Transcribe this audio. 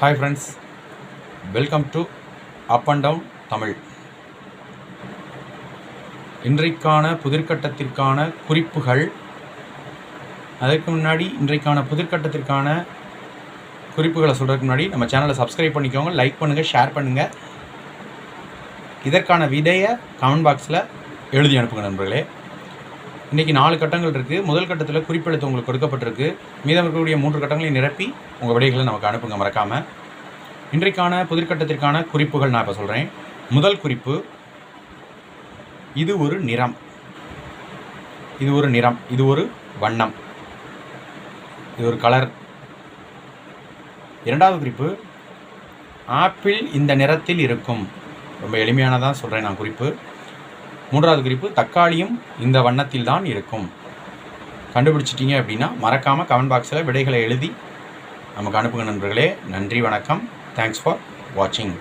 Hi friends welcome to up and down Tamil இன்றைக்கான புதிர்கட்டத்திற்கான குறிப்புகள் அதற்கு முன்னாடி இன்றைக்கான புதிர்கட்டத்திற்கான குறிப்புகளை சொல்கிறதுக்கு முன்னாடி நம்ம சேனலை சப்ஸ்கிரைப் பண்ணிக்கோங்க லைக் பண்ணுங்கள் ஷேர் பண்ணுங்கள் இதற்கான விதையை கமெண்ட் பாக்ஸில் எழுதி அனுப்புங்க நண்பர்களே. இன்றைக்கி நாலு கட்டங்கள் இருக்குது முதல் கட்டத்தில் குறிப்பெடுத்து உங்களுக்கு கொடுக்கப்பட்டிருக்கு. மீதம் இருக்கக்கூடிய மூன்று கட்டங்களையும் நிரப்பி உங்கள் விடைகளை நமக்கு அனுப்புங்க மறக்காமல் இன்றைக்கான புதிர்கட்டத்திற்கான குறிப்புகள் நான் இப்போ சொல்கிறேன் முதல் குறிப்பு இது ஒரு நிறம். இது ஒரு நிறம். இது ஒரு வண்ணம். இது ஒரு கலர் இரண்டாவது குறிப்பு ஆப்பிள் இந்த நிறத்தில் இருக்கும். ரொம்ப எளிமையானதாக சொல்கிறேன் நான் குறிப்பு. மூன்றாவது குறிப்பு தக்காளியும் இந்த வண்ணத்தில் தான் இருக்கும். கண்டுபிடிச்சிட்டிங்க அப்படின்னா மறக்காமல் கமெண்ட் பாக்ஸில் விடைகளை எழுதி நமக்கு அனுப்புங்க நண்பர்களே. நன்றி வணக்கம். தேங்க்ஸ் ஃபார் வாட்சிங்